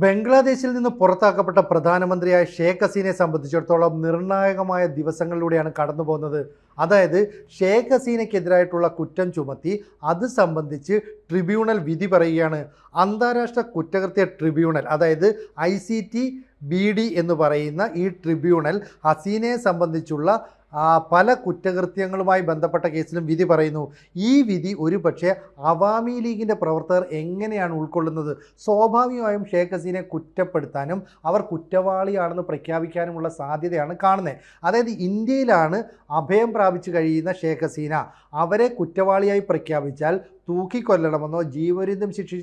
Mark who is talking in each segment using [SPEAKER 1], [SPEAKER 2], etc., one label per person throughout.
[SPEAKER 1] ബംഗ്ലാദേശിൽ നിന്ന് പുറത്താക്കപ്പെട്ട പ്രധാനമന്ത്രിയായ ഷേഖ് ഹസീനെ സംബന്ധിച്ചിടത്തോളം നിർണായകമായ ദിവസങ്ങളിലൂടെയാണ് കടന്നു പോകുന്നത്. അതായത് ഷേഖ് ഹസീനയ്ക്കെതിരായിട്ടുള്ള കുറ്റം ചുമത്തി അത് സംബന്ധിച്ച് ട്രിബ്യൂണൽ വിധി പറയുകയാണ്. അന്താരാഷ്ട്ര കുറ്റകൃത്യ ട്രിബ്യൂണൽ അതായത് I C T B D എന്ന് പറയുന്ന ഈ ട്രിബ്യൂണൽ ഹസീനയെ സംബന്ധിച്ചുള്ള പല കുറ്റകൃത്യങ്ങളുമായി ബന്ധപ്പെട്ട കേസിലും വിധി പറയുന്നു. ഈ വിധി ഒരു പക്ഷേ അവാമി ലീഗിന്റെ പ്രവർത്തകർ എങ്ങനെയാണ് ഉൾക്കൊള്ളുന്നത്? സ്വാഭാവികമായും ഷേഖ് ഹസീനെ കുറ്റപ്പെടുത്താനും അവർ കുറ്റവാളിയാണെന്ന് പ്രഖ്യാപിക്കാനുമുള്ള സാധ്യതയാണ് കാണുന്നത്. അതായത് ഇന്ത്യയിലാണ് അഭയം പ്രാപിച്ചു കഴിയുന്ന ഷേഖ് ഹസീന. അവരെ കുറ്റവാളിയായി പ്രഖ്യാപിച്ചാൽ തൂക്കിക്കൊല്ലണമെന്നോ ജീവപര്യന്തം ശിക്ഷി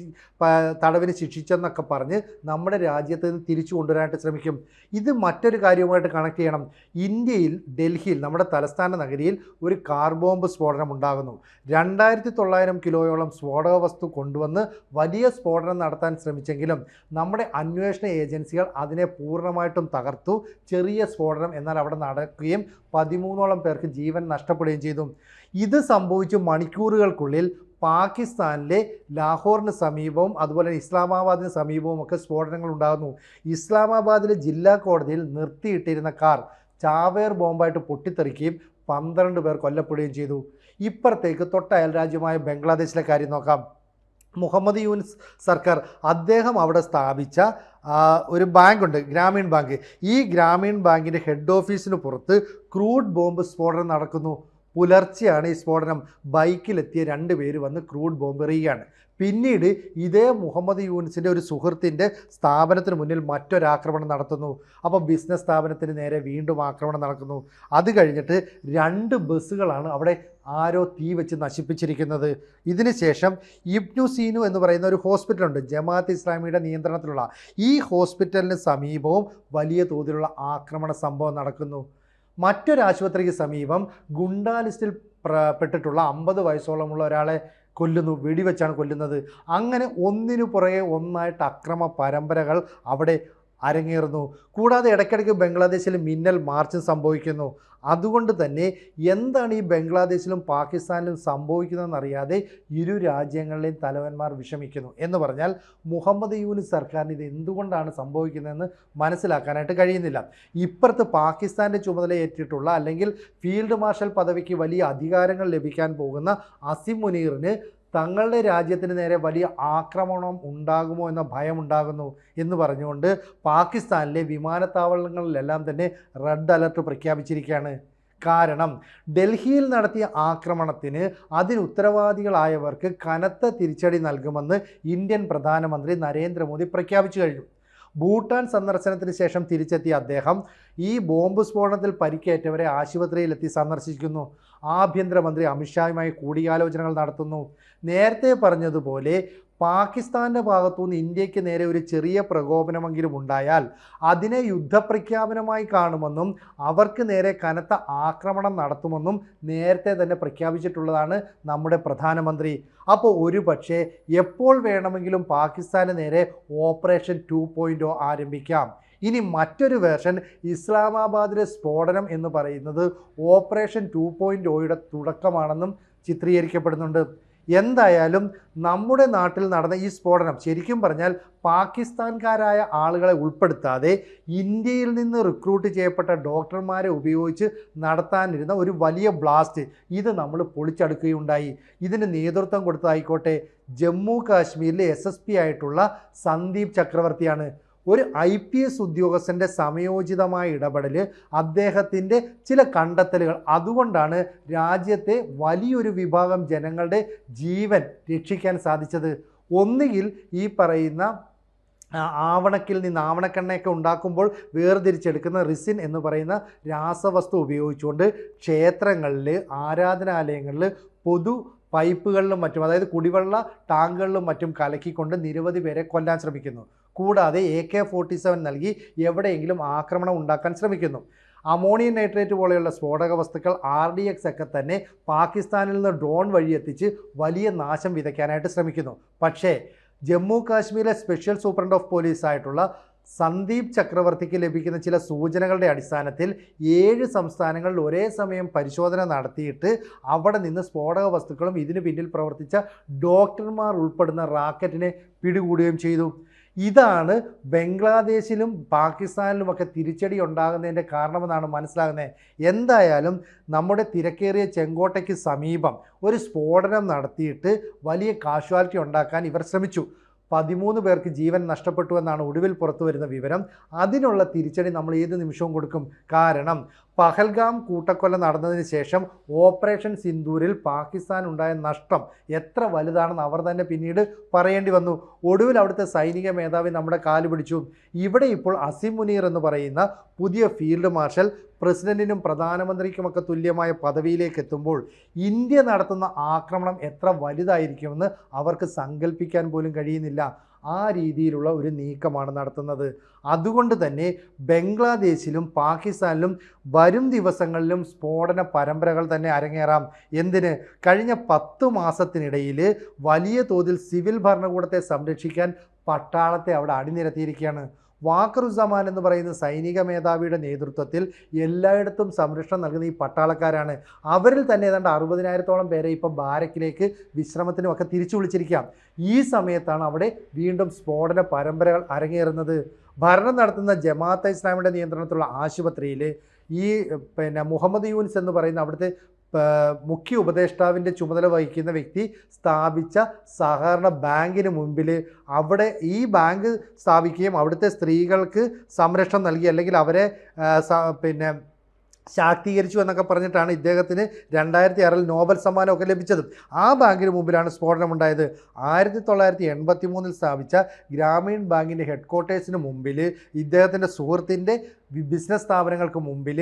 [SPEAKER 1] തടവിന് ശിക്ഷിച്ചെന്നൊക്കെ പറഞ്ഞ് നമ്മുടെ രാജ്യത്ത് നിന്ന് തിരിച്ചു കൊണ്ടുവരാനായിട്ട് ശ്രമിക്കും. ഇത് മറ്റൊരു കാര്യവുമായിട്ട് കണക്ട് ചെയ്യണം. ഇന്ത്യയിൽ ഡൽഹിയിൽ നമ്മുടെ തലസ്ഥാന നഗരിയിൽ ഒരു കാർ ബോംബ് സ്ഫോടനം ഉണ്ടാകുന്നു. രണ്ടായിരത്തി തൊള്ളായിരം കിലോയോളം സ്ഫോടക വസ്തു കൊണ്ടുവന്ന് വലിയ സ്ഫോടനം നടത്താൻ ശ്രമിച്ചെങ്കിലും നമ്മുടെ അന്വേഷണ ഏജൻസികൾ അതിനെ പൂർണമായിട്ടും തകർത്തു. ചെറിയ സ്ഫോടനം എന്നാൽ അവിടെ നടക്കുകയും പതിമൂന്നോളം പേർക്ക് ജീവൻ നഷ്ടപ്പെടുകയും ചെയ്തു. ഇത് സംഭവിച്ച് മണിക്കൂറുകൾക്കുള്ളിൽ പാകിസ്ഥാനിലെ ലാഹോറിന് സമീപവും അതുപോലെ ഇസ്ലാമാബാദിന് സമീപവും ഒക്കെ സ്ഫോടനങ്ങൾ ഉണ്ടാകുന്നു. ഇസ്ലാമാബാദിലെ ജില്ലാ കോടതിയിൽ നിർത്തിയിട്ടിരുന്ന കാർ ചാവേർ ബോംബായിട്ട് പൊട്ടിത്തെറിക്കുകയും പന്ത്രണ്ട് പേർ കൊല്ലപ്പെടുകയും ചെയ്തു. ഇപ്പുറത്തേക്ക് തൊട്ട അയൽരാജ്യമായ ബംഗ്ലാദേശിലെ കാര്യം നോക്കാം. മുഹമ്മദ് യൂനിസ് സർക്കാർ അദ്ദേഹം അവിടെ സ്ഥാപിച്ച ഒരു ബാങ്കുണ്ട് ഗ്രാമീൺ ബാങ്ക് ഈ ഗ്രാമീൺ ബാങ്കിന്റെ ഹെഡ് ഓഫീസിന് പുറത്ത് ക്രൂഡ് ബോംബ് സ്ഫോടനം നടക്കുന്നു. പുലർച്ചെയാണ് ഈ സ്ഫോടനം ബൈക്കിലെത്തിയ രണ്ട് പേര് വന്ന് ക്രൂഡ് ബോംബ് എറിയുകയാണ്. പിന്നീട് ഇതേ മുഹമ്മദ് യൂനിസിന്റെ ഒരു സുഹൃത്തിന്റെ സ്ഥാപനത്തിന് മുന്നിൽ മറ്റൊരാക്രമണം നടത്തുന്നു. അപ്പോൾ ബിസിനസ് സ്ഥാപനത്തിന് നേരെ വീണ്ടും ആക്രമണം നടക്കുന്നു. അത് കഴിഞ്ഞിട്ട് രണ്ട് ബസ്സുകളാണ് അവിടെ ആരോ തീ വെച്ച് നശിപ്പിച്ചിരിക്കുന്നത്. ഇതിന് ശേഷം ഇബ്നു സീനു എന്ന് പറയുന്ന ഒരു ഹോസ്പിറ്റലുണ്ട് ജമാഅത്ത് ഇസ്ലാമിയുടെ നിയന്ത്രണത്തിലുള്ള. ഈ ഹോസ്പിറ്റലിന് സമീപവും വലിയ തോതിലുള്ള ആക്രമണ സംഭവം നടക്കുന്നു. മറ്റൊരു ആശുപത്രിക്ക് സമീപം ഗുണ്ടാലിസ്റ്റിൽ പെട്ടിട്ടുള്ള അമ്പത് വയസ്സോളമുള്ള ഒരാളെ കൊല്ലുന്നു വെടിവെച്ചാണ് കൊല്ലുന്നത്. അങ്ങനെ ഒന്നിനു പുറകെ ഒന്നായിട്ട് അക്രമ പരമ്പരകൾ അവിടെ അരങ്ങേറുന്നു. കൂടാതെ ഇടയ്ക്കിടയ്ക്ക് ബംഗ്ലാദേശിൽ മിന്നൽ മാർച്ചും സംഭവിക്കുന്നു. അതുകൊണ്ട് തന്നെ എന്താണ് ഈ ബംഗ്ലാദേശിലും പാകിസ്ഥാനിലും സംഭവിക്കുന്നതെന്നറിയാതെ ഇരു രാജ്യങ്ങളിലെയും തലവന്മാർ വിഷമിക്കുന്നു. എന്ന് പറഞ്ഞാൽ മുഹമ്മദ് യൂനിസ് സർക്കാരിന് ഇത് എന്തുകൊണ്ടാണ് സംഭവിക്കുന്നതെന്ന് മനസ്സിലാക്കാനായിട്ട് കഴിയുന്നില്ല. ഇപ്പുറത്ത് പാകിസ്ഥാന്റെ ചുമതല ഏറ്റിട്ടുള്ള അല്ലെങ്കിൽ ഫീൽഡ് മാർഷൽ പദവിക്ക് വലിയ അധികാരങ്ങൾ ലഭിക്കാൻ പോകുന്ന അസിം മുനീറിന് തങ്ങളുടെ രാജ്യത്തിന് നേരെ വലിയ ആക്രമണം ഉണ്ടാകുമോ എന്ന ഭയമുണ്ടാകുന്നു എന്ന് പറഞ്ഞുകൊണ്ട് പാകിസ്ഥാനിലെ വിമാനത്താവളങ്ങളിലെല്ലാം തന്നെ റെഡ് അലർട്ട് പ്രഖ്യാപിച്ചിരിക്കുകയാണ്. കാരണം ഡൽഹിയിൽ നടത്തിയ ആക്രമണത്തിന് അതിന് ഉത്തരവാദികളായവർക്ക് കനത്ത തിരിച്ചടി നൽകുമെന്ന് ഇന്ത്യൻ പ്രധാനമന്ത്രി നരേന്ദ്രമോദി പ്രഖ്യാപിച്ചു കഴിഞ്ഞു. ഭൂട്ടാൻ സന്ദർശനത്തിന് ശേഷം തിരിച്ചെത്തിയ അദ്ദേഹം ഈ ബോംബ് സ്ഫോടനത്തിൽ പരിക്കേറ്റവരെ ആശുപത്രിയിലെത്തി സന്ദർശിക്കുന്നു. ആഭ്യന്തരമന്ത്രി അമിത്ഷായുമായി കൂടിയാലോചനകൾ നടത്തുന്നു. നേരത്തെ പറഞ്ഞതുപോലെ പാകിസ്ഥാന്റെ ഭാഗത്തുനിന്ന് ഇന്ത്യയ്ക്ക് നേരെ ഒരു ചെറിയ പ്രകോപനമെങ്കിലും ഉണ്ടായാൽ അതിനെ യുദ്ധപ്രഖ്യാപനമായി കാണുമെന്നും അവർക്ക് നേരെ കനത്ത ആക്രമണം നടത്തുമെന്നും നേരത്തെ തന്നെ പ്രഖ്യാപിച്ചിട്ടുള്ളതാണ് നമ്മുടെ പ്രധാനമന്ത്രി. അപ്പോൾ ഒരു പക്ഷേ എപ്പോൾ വേണമെങ്കിലും പാകിസ്ഥാന് നേരെ ഓപ്പറേഷൻ ടു ആരംഭിക്കാം. ഇനി മറ്റൊരു വേർഷൻ ഇസ്ലാമാബാദിലെ സ്ഫോടനം എന്ന് പറയുന്നത് ഓപ്പറേഷൻ ടു പോയിന്റ് ഒയുടെ തുടക്കമാണെന്നും ചിത്രീകരിക്കപ്പെടുന്നുണ്ട്. എന്തായാലും നമ്മുടെ നാട്ടിൽ നടന്ന ഈ സ്ഫോടനം ശരിക്കും പറഞ്ഞാൽ പാകിസ്ഥാൻകാരായ ആളുകളെ ഉൾപ്പെടുത്താതെ ഇന്ത്യയിൽ നിന്ന് റിക്രൂട്ട് ചെയ്യപ്പെട്ട ഡോക്ടർമാരെ ഉപയോഗിച്ച് നടത്താനിരുന്ന ഒരു വലിയ ബ്ലാസ്റ്റ് ഇത് നമ്മൾ പൊളിച്ചടുക്കുകയുണ്ടായി. ഇതിന് നേതൃത്വം കൊടുത്തതായിക്കോട്ടെ. ജമ്മു കാശ്മീരിലെ എസ് ആയിട്ടുള്ള സന്ദീപ് ചക്രവർത്തിയാണ്. ഒരു ഐ പി എസ് ഉദ്യോഗസ്ഥന്റെ സമയോചിതമായ ഇടപെടൽ അദ്ദേഹത്തിന്റെ ചില കണ്ടെത്തലുകൾ. അതുകൊണ്ടാണ് രാജ്യത്തെ വലിയൊരു വിഭാഗം ജനങ്ങളുടെ ജീവൻ രക്ഷിക്കാൻ സാധിച്ചത്. ഒന്നുകിൽ ഈ പറയുന്ന ആവണക്കിൽ നിന്ന് ആവണക്കെണ്ണയൊക്കെ ഉണ്ടാക്കുമ്പോൾ വേർതിരിച്ചെടുക്കുന്ന റിസിൻ എന്ന് പറയുന്ന രാസവസ്തു ഉപയോഗിച്ചുകൊണ്ട് ക്ഷേത്രങ്ങളിൽ ആരാധനാലയങ്ങളിൽ പൊതു പൈപ്പുകളിലും മറ്റും അതായത് കുടിവെള്ള ടാങ്കുകളിലും മറ്റും കലക്കിക്കൊണ്ട് നിരവധി പേരെ കൊല്ലാൻ ശ്രമിക്കുന്നു. കൂടാതെ എ കെ ഫോർട്ടി സെവൻ നൽകി എവിടെയെങ്കിലും ആക്രമണം ഉണ്ടാക്കാൻ ശ്രമിക്കുന്നു. അമോണിയം നൈട്രേറ്റ് പോലെയുള്ള സ്ഫോടക വസ്തുക്കൾ ആർ ഡി എക്സ് ഒക്കെ തന്നെ പാകിസ്ഥാനിൽ നിന്ന് ഡ്രോൺ വഴി എത്തിച്ച് വലിയ നാശം വിതയ്ക്കാനായിട്ട് ശ്രമിക്കുന്നു. പക്ഷേ ജമ്മു കാശ്മീരിലെ സ്പെഷ്യൽ സൂപ്രണ്ട് ഓഫ് പോലീസ് ആയിട്ടുള്ള സന്ദീപ് ചക്രവർത്തിക്ക് ലഭിക്കുന്ന ചില സൂചനകളുടെ അടിസ്ഥാനത്തിൽ ഏഴ് സംസ്ഥാനങ്ങളിൽ ഒരേ സമയം പരിശോധന നടത്തിയിട്ട് അവിടെ നിന്ന് സ്ഫോടക വസ്തുക്കളും ഇതിനു പിന്നിൽ പ്രവർത്തിച്ച ഡോക്ടർമാർ ഉൾപ്പെടുന്ന റാക്കറ്റിനെ പിടികൂടുകയും ചെയ്തു. ഇതാണ് ബംഗ്ലാദേശിലും പാകിസ്ഥാനിലുമൊക്കെ തിരിച്ചടി ഉണ്ടാകുന്നതിന്റെ കാരണമെന്നാണ് മനസ്സിലാകുന്നത്. എന്തായാലും നമ്മുടെ തിരക്കേറിയ ചെങ്കോട്ടയ്ക്ക് സമീപം ഒരു സ്ഫോടനം നടത്തിയിട്ട് വലിയ കാഷ്വാലിറ്റി ഉണ്ടാക്കാൻ ഇവർ ശ്രമിച്ചു. പതിമൂന്ന് പേർക്ക് ജീവൻ നഷ്ടപ്പെട്ടു എന്നാണ് ഒടുവിൽ പുറത്തു വരുന്ന വിവരം. അതിനുള്ള തിരിച്ചടി നമ്മൾ ഏത് നിമിഷവും കൊടുക്കും. കാരണം പഹൽഗാം കൂട്ടക്കൊല നടന്നതിന് ശേഷം ഓപ്പറേഷൻ സിന്ദൂരിൽ പാകിസ്ഥാൻ ഉണ്ടായ നഷ്ടം എത്ര വലുതാണെന്ന് അവർ തന്നെ പിന്നീട് പറയേണ്ടി വന്നു. ഒടുവിൽ അവിടുത്തെ സൈനിക മേധാവി നമ്മുടെ കാൽ പിടിച്ചു. ഇവിടെ ഇപ്പോൾ അസിം മുനീർ എന്ന് പറയുന്ന പുതിയ ഫീൽഡ് മാർഷൽ പ്രസിഡന്റിനും പ്രധാനമന്ത്രിക്കുമൊക്കെ തുല്യമായ പദവിയിലേക്ക് എത്തുമ്പോൾ ഇന്ത്യ നടത്തുന്ന ആക്രമണം എത്ര വലുതായിരിക്കുമെന്ന് അവർക്ക് സങ്കല്പിക്കാൻ പോലും കഴിയുന്നില്ല. ആ രീതിയിലുള്ള ഒരു നീക്കമാണ് നടത്തുന്നത്. അതുകൊണ്ട് തന്നെ ബംഗ്ലാദേശിലും പാകിസ്ഥാനിലും വരും ദിവസങ്ങളിലും സ്ഫോടന പരമ്പരകൾ തന്നെ അരങ്ങേറാം. എന്തിന്? കഴിഞ്ഞ പത്ത് മാസത്തിനിടയിൽ വലിയ തോതിൽ സിവിൽ ഭരണകൂടത്തെ സംരക്ഷിക്കാൻ പട്ടാളത്തെ അവിടെ അണിനിരത്തിയിരിക്കുകയാണ് വാക്കറുസമാൻ എന്ന് പറയുന്ന സൈനിക മേധാവിയുടെ നേതൃത്വത്തിൽ എല്ലായിടത്തും സംരക്ഷണം നൽകുന്ന ഈ പട്ടാളക്കാരാണ്. അവരിൽ തന്നെ ഏതാണ്ട് അറുപതിനായിരത്തോളം പേരെ ഇപ്പം ബാരക്കിലേക്ക് വിശ്രമത്തിനും ഒക്കെ തിരിച്ചു വിളിച്ചിരിക്കാം. ഈ സമയത്താണ് അവിടെ വീണ്ടും സ്ഫോടന പരമ്പരകൾ അരങ്ങേറുന്നത്. ഭരണം നടത്തുന്ന ജമാഅത്തെ ഇസ്ലാമിയുടെ നിയന്ത്രണത്തിലുള്ള ആശുപത്രിയിൽ ഈ പിന്നെ മുഹമ്മദ് യൂൻസ് എന്ന് പറയുന്ന അവിടുത്തെ മുഖ്യ ഉപദേഷ്ടാവിന്റെ ചുമതല വഹിക്കുന്ന വ്യക്തി സ്ഥാപിച്ച സഹകരണ ബാങ്കിന് മുമ്പിൽ അവിടെ ഈ ബാങ്ക് സ്ഥാപിക്കുകയും അവിടുത്തെ സ്ത്രീകൾക്ക് സംരക്ഷണം നൽകി അല്ലെങ്കിൽ അവരെ പിന്നെ ശാക്തീകരിച്ചു എന്നൊക്കെ പറഞ്ഞിട്ടാണ് ഇദ്ദേഹത്തിന് രണ്ടായിരത്തി ആറിൽ നോബൽ സമ്മാനമൊക്കെ ലഭിച്ചത്. ആ ബാങ്കിന് മുമ്പിലാണ് സ്ഫോടനമുണ്ടായത് ആയിരത്തി തൊള്ളായിരത്തി എൺപത്തി മൂന്നിൽ സ്ഥാപിച്ച ഗ്രാമീൺ ബാങ്കിന്റെ ഹെഡ് ക്വാർട്ടേഴ്സിന് മുമ്പിൽ ഇദ്ദേഹത്തിന്റെ സുഹൃത്തിന്റെ ബിസിനസ് സ്ഥാപനങ്ങൾക്ക് മുമ്പിൽ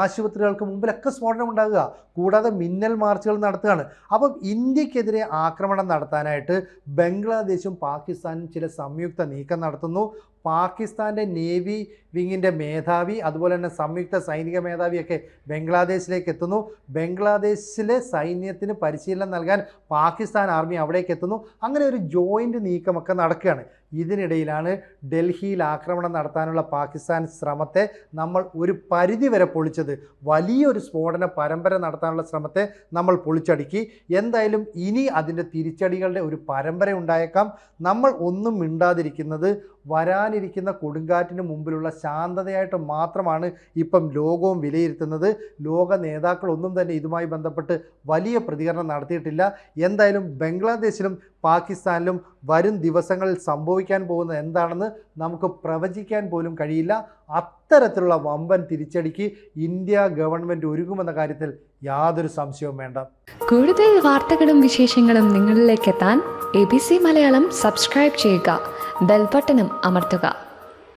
[SPEAKER 1] ആശുപത്രികൾക്ക് മുമ്പിലൊക്കെ സ്ഫോടനം ഉണ്ടാകുക. കൂടാതെ മിന്നൽ മാർച്ചുകൾ നടത്തുകയാണ്. അപ്പം ഇന്ത്യക്കെതിരെ ആക്രമണം നടത്താനായിട്ട് ബംഗ്ലാദേശും പാകിസ്ഥാനും ചില സംയുക്ത നീക്കം നടത്തുന്നു. പാകിസ്ഥാന്റെ നേവി വിങ്ങിന്റെ മേധാവി അതുപോലെ തന്നെ സംയുക്ത സൈനിക മേധാവിയൊക്കെ ബംഗ്ലാദേശിലേക്ക് എത്തുന്നു. ബംഗ്ലാദേശിലെ സൈന്യത്തിന് പരിശീലനം നൽകാൻ പാകിസ്ഥാൻ ആർമി അവിടേക്ക് എത്തുന്നു. അങ്ങനെ ഒരു ജോയിന്റ് നീക്കമൊക്കെ നടക്കുകയാണ്. ഇതിനിടയിലാണ് ഡൽഹിയിൽ ആക്രമണം നടത്താനുള്ള പാകിസ്ഥാൻ ശ്രമത്തെ നമ്മൾ ഒരു പരിധി വരെ പൊളിച്ചത്. വലിയൊരു സ്ഫോടന പരമ്പര നടത്താനുള്ള ശ്രമത്തെ നമ്മൾ പൊളിച്ചടുക്കി. എന്തായാലും ഇനി അതിന്റെ തിരിച്ചടികളുടെ ഒരു പരമ്പര ഉണ്ടായേക്കാം. നമ്മൾ ഒന്നും മിണ്ടാതിരിക്കുന്നത് വരാനിരിക്കുന്ന കൊടുങ്കാറ്റിന് മുമ്പിലുള്ള ശാന്തതയായിട്ട് മാത്രമാണ് ഇപ്പം ലോകവും വിലയിരുത്തുന്നത്. ലോക നേതാക്കളൊന്നും തന്നെ ഇതുമായി ബന്ധപ്പെട്ട് വലിയ പ്രതികരണം നടത്തിയിട്ടില്ല. എന്തായാലും ബംഗ്ലാദേശിലും പാകിസ്ഥാനിലും വരും ദിവസങ്ങളിൽ സംഭവിക്കാൻ പോകുന്ന എന്താണെന്ന് നമുക്ക് പ്രവചിക്കാൻ പോലും കഴിയില്ല. അത്തരത്തിലുള്ള വമ്പൻ തിരിച്ചടിക്ക് ഇന്ത്യ ഗവൺമെന്റ് ഒരുങ്ങുമെന്ന കാര്യത്തിൽ യാതൊരു സംശയവും വേണ്ട.
[SPEAKER 2] കൂടുതൽ വാർത്തകളും വിശേഷങ്ങളും നിങ്ങളിലേക്ക് എത്താൻ A B C Malayalam subscribe ചെയ്യുക. ബെൽബട്ടനും അമർത്തുക.